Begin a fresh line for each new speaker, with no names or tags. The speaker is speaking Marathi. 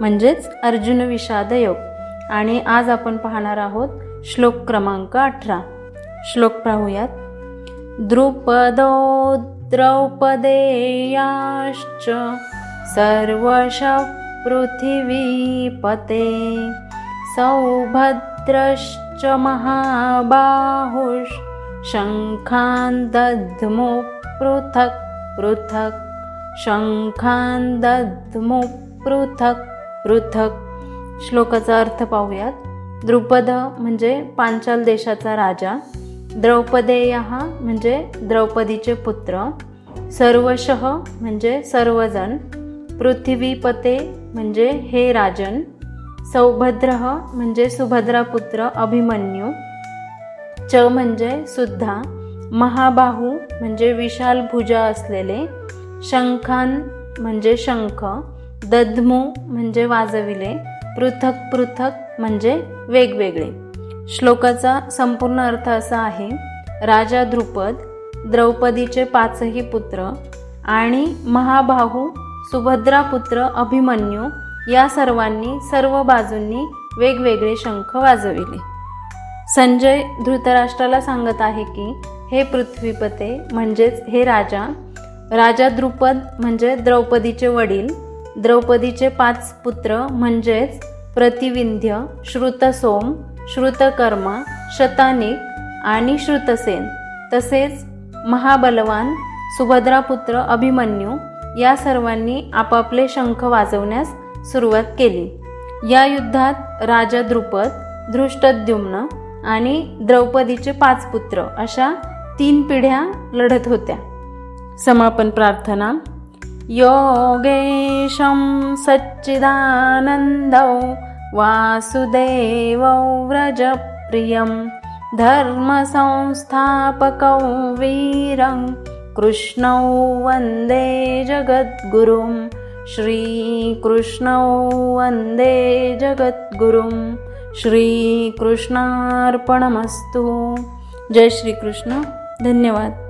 म्हणजेच अर्जुन विषाद योग. आणि आज आपण पाहणार आहोत श्लोक क्रमांक अठरा. श्लोक पाहूयात. द्रुपदो द्रौपदेयाश्च सर्वश पृथिवीपते सौभद्रश्च महाबाहुष शङ्खान् दध्मु पृथक् पृथक् शङ्खान् दध्मु पृथक् पृथक. श्लोकाचा अर्थ पाहूयात. द्रुपद म्हणजे पांचाल देशाचा राजा. द्रौपदेय म्हणजे द्रौपदीचे पुत्र. सर्वशः म्हणजे सर्वजण. पृथ्वीपते म्हणजे हे राजन. सौभद्र म्हणजे सुभद्रा पुत्र अभिमन्यू. च म्हणजे सुद्धा. महाबाहू म्हणजे विशाल भुजा असलेले. शंखान म्हणजे शंख. दध्मू म्हणजे वाजविले पृथक पृथक म्हणजे वेगवेगळे. श्लोकाचा संपूर्ण अर्थ असा आहे राजा द्रुपद द्रौपदीचे पाचही पुत्र आणि महाबाहू सुभद्रा पुत्र अभिमन्यू या सर्वांनी सर्व बाजूंनी वेगवेगळे शंख वाजविले. संजय धृतराष्ट्राला सांगत आहे की हे पृथ्वीपते म्हणजेच हे राजा राजा द्रुपद म्हणजे द्रौपदीचे वडील द्रौपदीचे पाच पुत्र म्हणजेच प्रतिविंध्य श्रुतसोम श्रुतकर्मा शतानिक आणि श्रुतसेन. तसेच महाबलवान सुभद्रापुत्र अभिमन्यू या सर्वांनी आपापले शंख वाजवण्यास सुरुवात केली. या युद्धात राजा द्रुपद धृष्टद्युम्न आणि द्रौपदीचे पाच पुत्र अशा तीन पिढ्या लढत होत्या. समापन प्रार्थना. योगेशं सच्चिदानन्दौ वासुदेवौ व्रजप्रियं धर्मसंस्थापकौ वीरं कृष्णौ वन्दे जगद्गुरुं श्रीकृष्णौ वन्दे जगद्गुरुं श्रीकृष्णार्पणमस्तु। जय श्रीकृष्ण धन्यवाद।